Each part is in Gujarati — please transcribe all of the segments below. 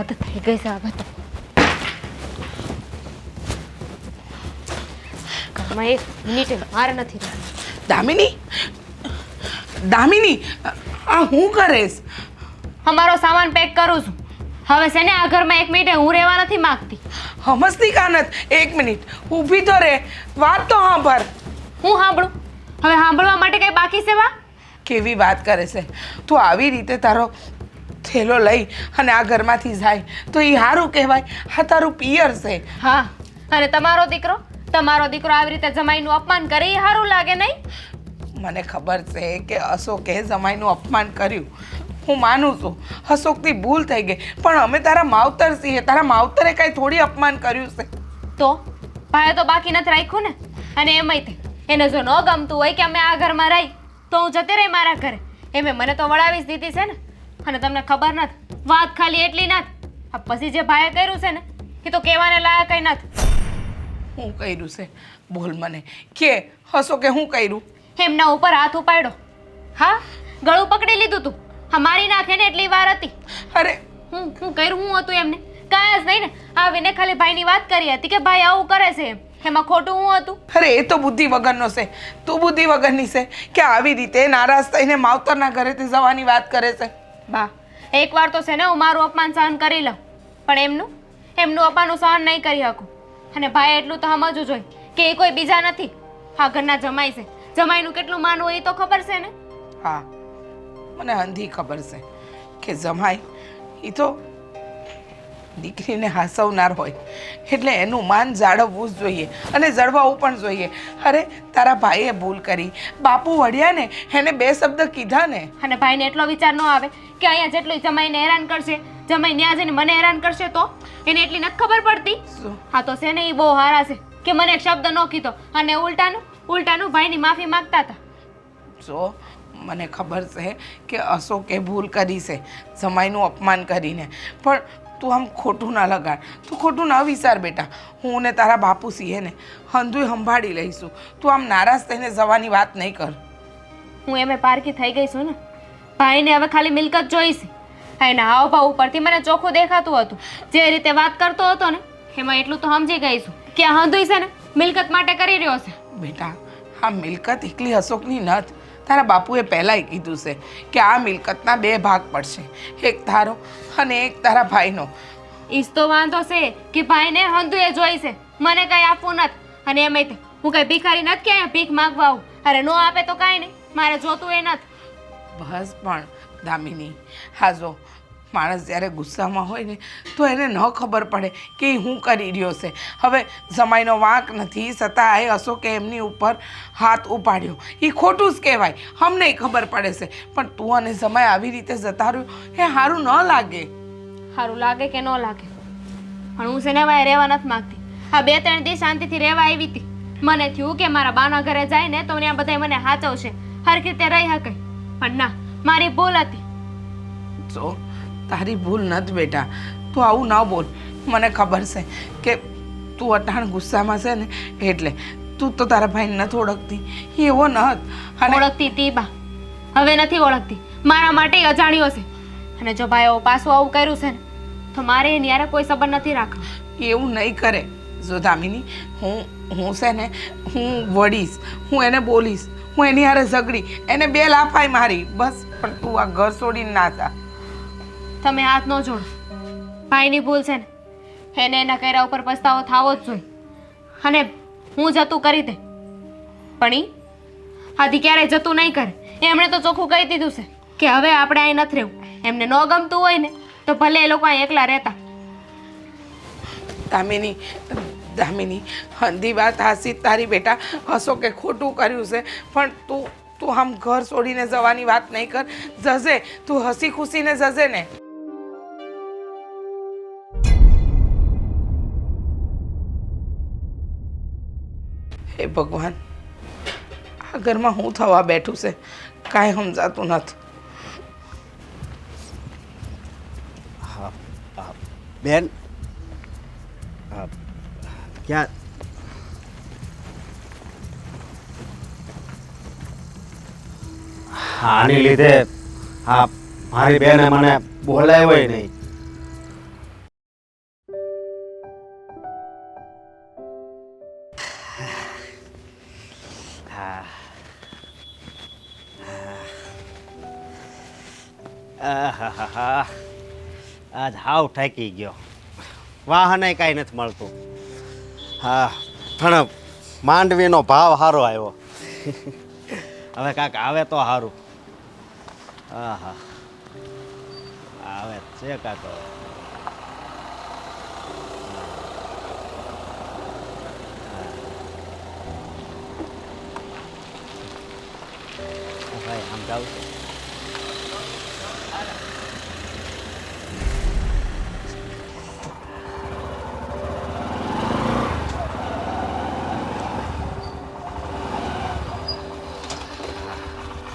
આદત થઈ ગઈ છે હવે તો. ઘરમાં એક મિનિટે માર નથી દામિની? દામિની આ હું કરીશ? અમારો સામાન પેક કરું છું. હવે છે ને આ ઘરમાં એક મિનિટે હું રહેવા નથી માંગતી. હમસતી કાનત એક મિનિટ. ઊભી તો રે વાત તો સાંભળ. હું સાંભળું? હવે સાંભળવા માટે કઈ બાકી છે વા? કેવી વાત કરે છે? તું આવી રીતે તારો થેલો લઈ અને આ ઘરમાંથી જાય. તો એ સારું કહેવાય. હા તારું પિયર છે. હા અને તમારો દીકરો? તમારો દીકરો આવી રીતે જમાઈનું અપમાન કરે એ સારું લાગે નહીં? મને ખબર છે કે અશોકે જમાઈનું અપમાન કર્યું. હું માનું છું. અશોકથી ભૂલ થઈ ગઈ. પણ અમે તારા માવતર છીએ. તારા માવતરે કાંઈ થોડી અપમાન કર્યું છે. તો? ભાઈ તો બાકી નથી રાખ્યું ને? અને એમાંય એને જો ન ગમતું હોય કે અમે આ ઘરમાં રહી તો હું જતી રહી મારા ઘરે. એમ મને તો વળાવી જ દીધી છે ને? અને તમને ખબર નથી વાત ખાલી એટલી નથી. આ પછી જે ભાઈએ કર્યું છે ને એ તો કહેવાને લાયક કંઈ નથી. હું કર્યું છે? બોલ મને. કે અશોકે હું કર્યું? એમના ઉપર હાથ ઉપાડ્યો. હા? ગળું પકડી લીધું તું. હા મારી નાખે ને એટલી વાર હતી. અરે! હું હું કર્યું? હું હતું એમને? કાંઈ જ નહીં ને. આવીને ખાલી ભાઈની વાત કરી હતી કે ભાઈ આવું કરે છે એમ. એમાં ખોટું હું હતું? અરે એ તો બુદ્ધિ વગરનો છે. તું બુદ્ધિ વગરની છે કે આવી રીતે નારાજ થઈને માવતરના ઘરેથી જવાની વાત કરે છે? બા, એકવાર તો છે ને હું મારું અપમાન સહન કરી લઉં. પણ એમનું? એમનું અપમાન સહન નહીં કરી શકું. અને ભાઈ એટલું તો સમજવું જોઈએ કે એ કોઈ બીજા નથી. હા, ઘરના જમાઈ છે. જમાઈનું કેટલું માનવું એ તો ખબર છે ને? હા, મને હંધી ખબર છે કે જમાઈ એ તો દીકરીને હાસવનાર હોય. એટલે એનું માન જાળવવું જ જોઈએ અને જળવાવું પણ જોઈએ. અરે તારા ભાઈએ ભૂલ કરી. બાપુ વળ્યા ને એને બે શબ્દ કીધા ને. અને ભાઈને એટલો વિચાર ન આવે કે અહીંયા જેટલું જમાઈને હેરાન કરશે જમાઈ ન્યા જઈને મને હેરાન કરશે તો? એને એટલી નથી ખબર પડતી? હા તો છે ને એ બહુ હારા છે કે મને એક શબ્દ ન કીધો અને ઉલટાનું ઉલટાનું ભાઈની માફી માંગતા હતા. જો મને ખબર છે કે અશોકે ભૂલ કરી છે જમાઈનું અપમાન કરીને. પણ તું આમ ખોટું ના લગાડ. તું ખોટું ના વિચાર બેટા. હું ને તારા બાપુ છીએ ને હંધુય સંભાળી લઈશું. તું આમ નારાજ થઈને જવાની વાત નહીં કર. હું એમે પારકી થઈ ગઈ છું ને. ભાઈને હવે ખાલી મિલકત જોઈશ. એના હાવભાવ ઉપરથી મને ચોખ્ખું દેખાતું હતું. જે રીતે વાત કરતો હતો ને એમાં એટલું તો સમજી ગઈ છું કે હંધુય છે ને મિલકત માટે કરી રહ્યો છે. બેટા આ મિલકત એકલી અશોકની નથી. તારા બાપુએ પહેલાંય કીધું છે કે આ મિલકતના બે ભાગ પડશે. એક તારો અને એક તારા ભાઈનો. ઈજ તો વાંધો છે કે ભાઈને હંધુએ જોઈશે મને કઈ આપવું નથી. અને એમાંય તે હું કઈ ભિખારી નથી કે અહીંયા ભીખ માગવા આવું. અરે નો આપે તો કાંઈ નહીં. મારે જોતું એ નથી. બસ પણ દામિની હા જો માણસ જ્યારે ગુસ્સામાં હોય ને તો એને ન ખબર પડે કે હું કરી રહ્યો છે. હવે જમાઈનો વાંક નથી છતાં એ અશોકે એમની ઉપર હાથ ઉપાડ્યો. એ ખોટું જ કહેવાય અમને ખબર પડે છે. પણ તું અને જમાઈ આવી રીતે જતા રહ્યું એ સારું ન લાગે. સારું લાગે કે ન લાગે? પણ હું ને રહેવા નથી માંગતી. આ બે ત્રણ દિવસ શાંતિથી રહેવા આવી હતી. મને થયું કે મારા બાના ઘરે જાય ને તો ત્યાં બધા મને હાચવશે. હરખી રીતે રહી શકે પણ ના મારી ભૂલ હતી. જો તારી ભૂલ નથી બેટા. તું આવું ન બોલ. મને ખબર છે કે તું અટાણ ગુસ્સામાં છે ને એટલે તું તો તારા ભાઈને નથી ઓળખતી. એવો ન અને ઓળખતી તી બા. હવે નથી ઓળખતી. મારા માટે અજાણ્યો છે. અને જો ભાઈ પાછું આવું કર્યું છે ને તો મારે એની યારે કોઈ સંબંધ નથી રાખવો એવું નહીં કરે. જો દામિની હું હું છે ને હું વળીશ. હું એને બોલીશ. હું એની હારે ઝઘડી. એને બે લાફાઈ મારી. બસ પણ તું આ ઘર છોડીને ના જા. તમે હાથ ન જોડો. ભાઈની ભૂલ છે ને, એને એના કર્યા ઉપર પસ્તાવો થવો જ જોઈએ. અને હું જતું કરી દે. પણ એ હાથી ક્યારેય જતું નહીં કરે. એમણે તો ચોખ્ખું કહી દીધું છે કે હવે આપણે અહીં નથી રહેવું. એમને ન ગમતું હોય ને, તો ભલે એ લોકો અહીં એકલા રહેતા. દામિની દામિની, હંધી વાત હાસી તારી બેટા. હસો કે ખોટું કર્યું છે, પણ તું તું આમ ઘર છોડીને જવાની વાત નહીં કર. જજે, તું હસી ખુશીને જજે ને. હે ભગવાન આ ઘરમાં હું થવા બેઠું છે? કાંઈ સમજાતું નથી. હા હા. બેન ક્યાં? આની લીધે હા મારી બેને મને બોલાવ્યો નહીં. હાવ થાકી ગયો. વાહને કાંઈ નથી મળતું. હા, પણ માંડવીનો ભાવ સારો આવ્યો. હવે કાંક આવે તો સારું. હા હા આવે છે કાંક. ભાઈ, આમ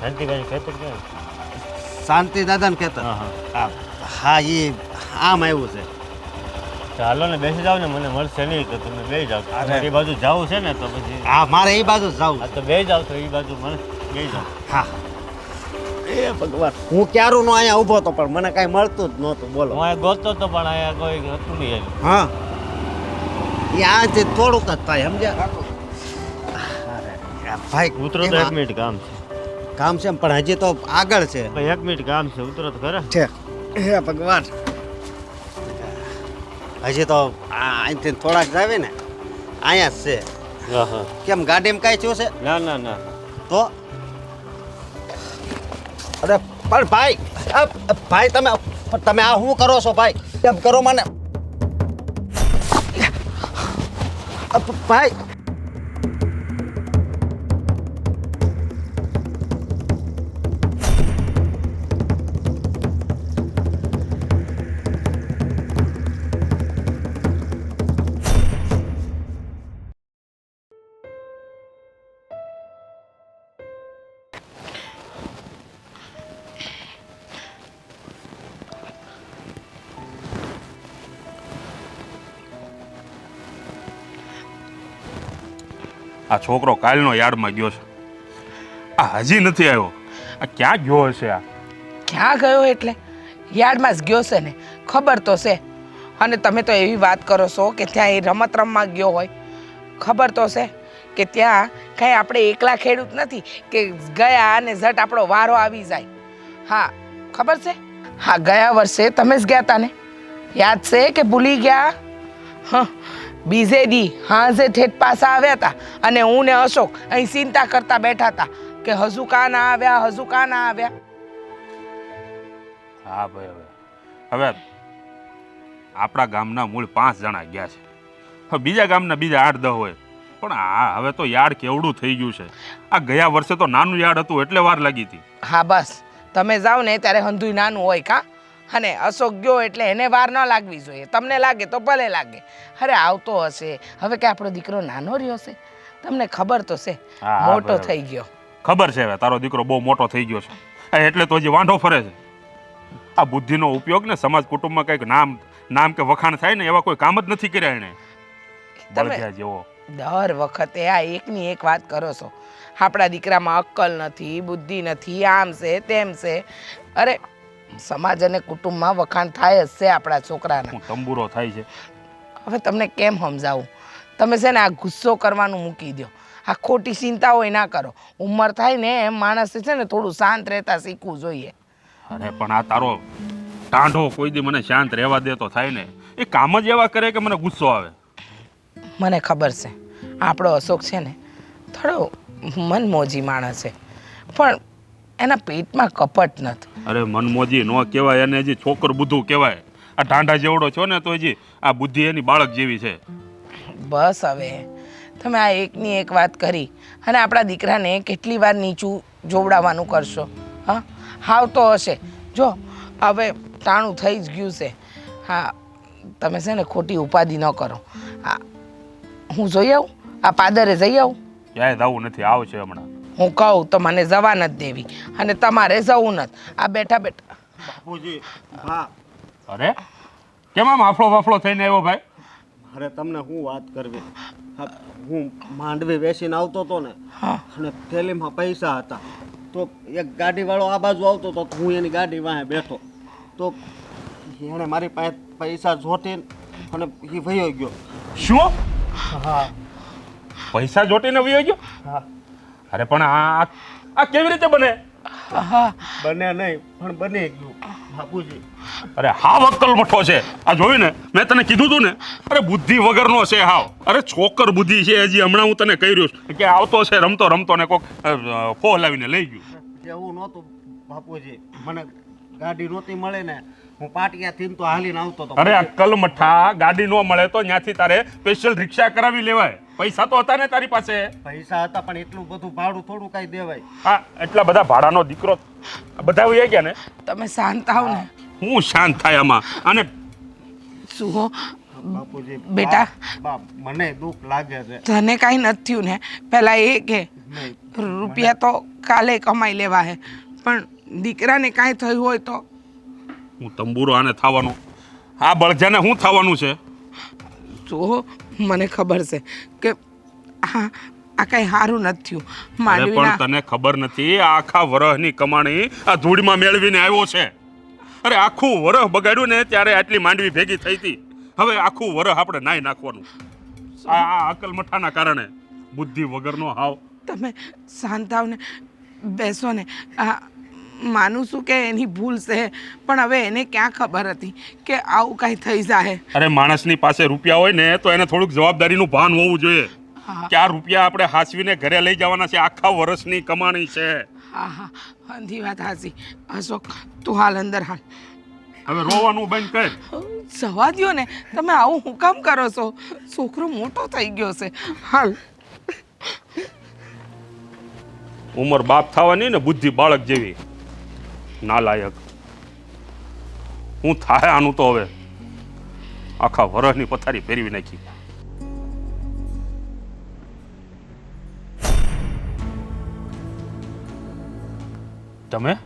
શાંતિભાઈ ખેતર ક્યાં શાંતિ દાદાને કહેતા. હા હા. એ આમ આવ્યું છે. ચાલો ને બેસી જાઓ ને મને મળશે નહીં તો તમે બે જાવ એ બાજુ જવું છે ને તો પછી હા મારે એ બાજુ જવું તો બે જાવ તો એ બાજુ મને બે જાવ હા. એ ભગવાન. હું ક્યારું નો અહીંયા ઊભો હતો પણ મને કાંઈ મળતું જ નહોતું. બોલો. હું અહીંયા ગોતતો હતો પણ અહીંયા કોઈ હતું નહીં હા. એ આજે થોડુંક જ થાય સમજ્યા? ભાઈ ઉતરો તો એક મિનિટ કામ છે. કામ છે પણ હજી તો આગળ છે. ભાઈ એક મિનિટ કામ છે ઉતરો તો ખરા. છે. હે ભગવાન. હજી તો અહીંથી થોડાક જાવે ને અહીંયા જ છે. કેમ ગાડીમાં કાંઈ થયું છે? ના ના ના. તો? અરે પણ ભાઈ ભાઈ તમે તમે આ શું કરો છો ભાઈ? એમ કરો મને. ભાઈ આ છોકરો કાલનો યાર્ડમાં ગયો છે. આ હજી નથી આવ્યો. આ ક્યાં ગયો હશે આ? ક્યાં ગયો એટલે? યાર્ડમાં જ ગયો છે ને. ખબર તો છે. અને તમે તો એવી વાત કરો છો કે ત્યાં એ રમત રમવા ગયો હોય. ખબર તો છે કે ત્યાં કાંઈ આપણે એકલા ખેડૂત નથી કે ગયા અને ઝટ આપણો વારો આવી જાય. હા, ખબર છે? હા, ગયા વર્ષે તમે જ ગયા હતા ને. યાદ છે કે ભૂલી ગયા? હા બીજે દી હાજે ઠેઠ પાસા આવ્યા હતા અને હું ને અશોક અહીં ચિંતા કરતા બેઠા હતા કે હજુ કા ના આવ્યા હજુ કા ના આવ્યા? હા ભાઈ હવે. હવે આપણા ગામના મૂળ પાંચ જણા ગયા છે. હવે બીજા ગામના બીજા આઠ દહ હોય. પણ આ હવે તો યાર્ડ કેવડું થઈ ગયું છે. આ ગયા વર્ષે તો નાનું યાર્ડ હતું એટલે વાર લાગી હતી. હા બસ. તમે જાઓ ને ત્યારે હંધુય નાનું હોય કા? અને અશોક ગયો એટલે એને વાર ન લાગવી જોઈએ. તમને લાગે તો ભલે લાગે. અરે આવતો હશે. હવે કે આપણો દીકરો નાનો રહ્યો છે? તમને ખબર તો છે. હા, હા, મોટો બરાબર. થઈ ગયો. ખબર છે હવે તારો દીકરો બહુ મોટો થઈ ગયો છે. એટલે તો હજી વાંઢો ફરે છે. આ બુદ્ધિનો ઉપયોગ ને સમાજ કુટુંબમાં કંઈક નામ નામ કે વખાણ થાય ને એવા કોઈ કામ જ નથી કર્યા એણે. તમે બળદિયા જેવો. દર વખતે આ એકની એક વાત કરો છો. આપણા દીકરામાં અક્કલ નથી બુદ્ધિ નથી આમ છે તેમ છે. અરે સમાજ અને કુટુંબમાં વખાણ થાય જ છે આપણા છોકરાના. તંબુરો થાય છે. હવે તમને કેમ સમજાવું? તમે છે ને આ ગુસ્સો કરવાનું મૂકી દો આ ખોટી ચિંતાઓ ય ના કરો. ઉંમર થાય ને એમ માણસે છે ને થોડું શાંત રહેતા શીખવું જોઈએ. અરે પણ આ તારો ટાંઢો કોઈ દી મને શાંત રહેવા દે તો થાય ને. એ કામ જ એવા કરે કે મને ગુસ્સો આવે? મને ખબર છે. આપણો અશોક છે ને થોડો મનમોજી માણસ છે. પણ એના પેટમાં કપટ નથી. અરે મનમોજી નો કહેવાય એને હજી છોકર બુદ્ધું કહેવાય. આ ઢાંઢા જેવડો છો ને તો હજી આ બુદ્ધિ એની બાળક જેવી છે. બસ હવે. તમે આ એકની એક વાત કરી અને આપણા દીકરાને કેટલી વાર નીચું જોવડાવવાનું કરશો. હા? હાવ તો હશે. જો હવે ટાણું થઈ જ ગયું છે. હા તમે છે ને ખોટી ઉપાધિ ન કરો. હા. હું જોઈ આવું? આ પાદરે જઈ આવું? ક્યાંય જવું નથી આવશે હમણાં. હું કહું તો મને જવા નથી દેવી અને તમારે જવું નથી. આ બેઠા બેઠા. બાપુજી હા અરે કેમ આમ આફળો વાફળો થઈને આવ્યો ભાઈ? અરે તમને હું વાત કરવી? હું માંડવી બેસીને આવતો હતો ને અને થેલીમાં પૈસા હતા. તો એક ગાડીવાળો આ બાજુ આવતો હતો તો હું એની ગાડી વાહે બેઠો. તો એણે મારી પાસે પૈસા જોટીને અને એ વયો ગયો. શું? હા. પૈસા જોટીને વયો ગયો? હા. અરે પણ આ આ- કેવી રીતે બને? બને નહીં પણ બની ગયું બાપુજી. અરે હાવ અક્કલ મઠો છે. આ જોયું ને? મેં તને કીધું તું ને? અરે બુદ્ધિ વગરનો છે હાવ. અરે છોકર બુદ્ધિ છે હજી હમણાં હું તને કહી રહ્યો છું. કે આવતો છે રમતો રમતો ને કોક ફો લાવીને લઈ ગયું. એવું નહોતું બાપુજી. મને ગાડી નહોતી મળે ને હું પાટિયાથી તો હાલીને આવતો હતો. અરે અક્કલ મઠા ગાડી ન મળે તો ત્યાંથી તારે સ્પેશિયલ રિક્ષા કરાવી લેવાય. પૈસા તો હતા ને તારી પાસે? પૈસા હતા પણ એટલું બધું ભાડું થોડું કાંઈ દેવાય. હા એટલા બધા ભાડાનો દીકરો બધા હોય ગયા ને? તમે શાંત થાવ ને. હું શાંત થાય આમાં. અને શું હો બાપુજી બેટા. બાપ મને દુઃખ લાગે છે. તને કાંઈ નથી થયું ને પહેલાં એ કે રૂપિયા તો કાલે કમાઈ લેવા હે. પણ દીકરાને કાંઈ થયું હોય તો? હું તંબુરો આને થવાનું. આ બળજાને શું થવાનું છે? જો મને ખબર છે કે આ આ કાંઈ સારું નથી થયું. અરે પણ માંડવીના તને ખબર નથી આ આખા વરહની કમાણી આ ધૂળમાં મેળવીને આવ્યો છે. અરે આખું વરહ બગાડ્યું ને ત્યારે આટલી માંડવી ભેગી થઈ હતી. હવે આખું વરહ આપણે નાઈ નાખવાનું. આ આ અકલ મઠાના કારણે. બુદ્ધિ વગરનો હાવ. તમે શાંત થાવ ને બેસો ને. આ માનું છું કે એની ભૂલ છે પણ હવે એને ક્યાં ખબર હતી કે આવું કાંઈ થઈ જાય અરે માણસની પાસે રૂપિયા હોય ને તો એને થોડુંક જવાબદારીનું ભાન હોવું જોઈએ. કે આ રૂપિયા આપણે હાસવીને ઘરે લઈ જવાના છે આખા વર્ષની કમાણી છે. હા હા. અંધી વાત હાસી અશોક તું હાલ અંદર હાલ. હવે રોવાનું બંધ કર. જવા દ્યો ને. તમે આવું હું કામ કરો છો? છોકરો મોટો થઈ ગયો છે. હાલ. ઉંમર બાપ થવાની ને બુદ્ધિ બાળક જેવી. નાલાયક હું થાય આનું તો હવે. આખા વરસની પથારી ફેરવી નાખી. તમે?